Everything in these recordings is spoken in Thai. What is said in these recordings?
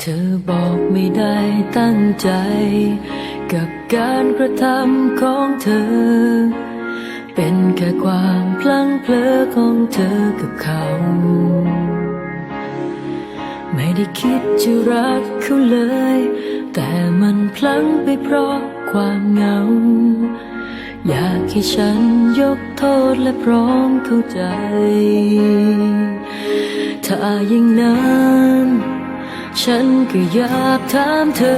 เธอบอกไม่ได้ตั้งใจ กับการกระทำของเธอ เป็นแค่ความพลั้งเผลอของเธอกับเขา ไม่ได้คิดจะรักเขาเลย แต่มันพลั้งไปเพราะความเหงา อยากให้ฉันยกโทษและพร้อมเข้าใจ ถ้าอย่างนั้น ฉันก็อยากถามเธอ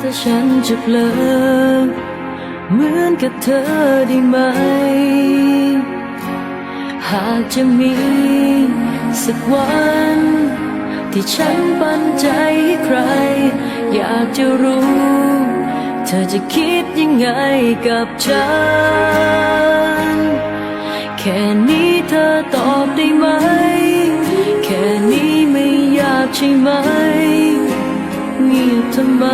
ถ้าฉันจะเพลอเหมือนกับเธอได้ไหม หากจะมีสักวัน ที่ฉันปันใจให้ใคร อยากจะรู้ เธอจะคิดยังไงกับฉัน ใช่ไหมเงียบทำไม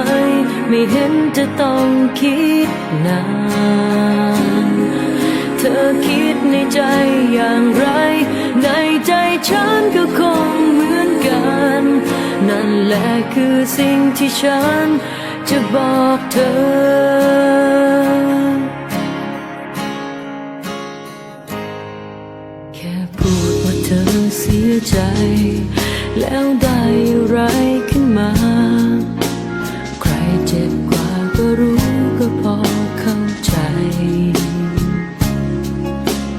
ไม่เห็นจะต้องคิดนาน เธอคิดในใจอย่างไร ในใจฉันก็คงเหมือนกัน นั่นแหละคือสิ่งที่ฉันจะบอกเธอ แค่พูดว่าเธอเสียใจ แล้วได้อะไรขึ้นมา ใครเจ็บกว่าก็รู้ก็พอเข้าใจ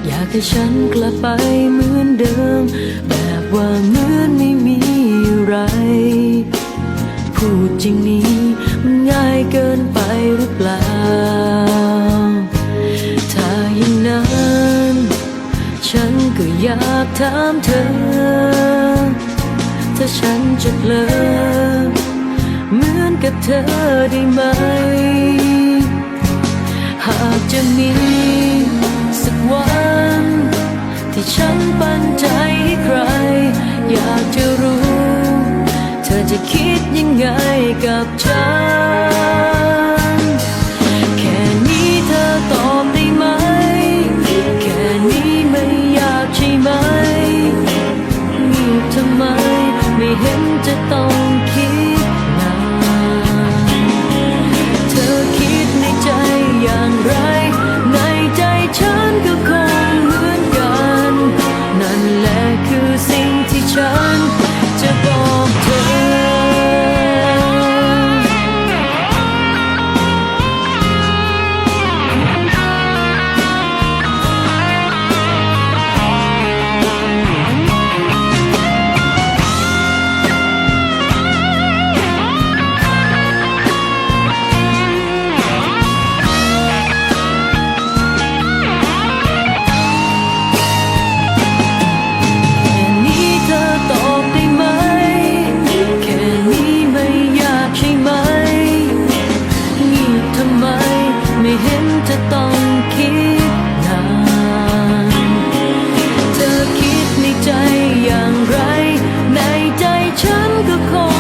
อยากให้ฉันกลับไปเหมือนเดิม แบบว่าเหมือนไม่มีอะไร พูดจริงนี้มันง่ายเกินไปหรือเปล่า ถ้าอย่างนั้น ฉันก็อยากถามเธอ ถ้าฉันจะเลิกเหมือนกับเธอได้ไหม หากจะมีสักวัน ที่ฉันปันใจให้ใคร อยากจะรู้ เธอจะคิดยังไงกับฉัน 的空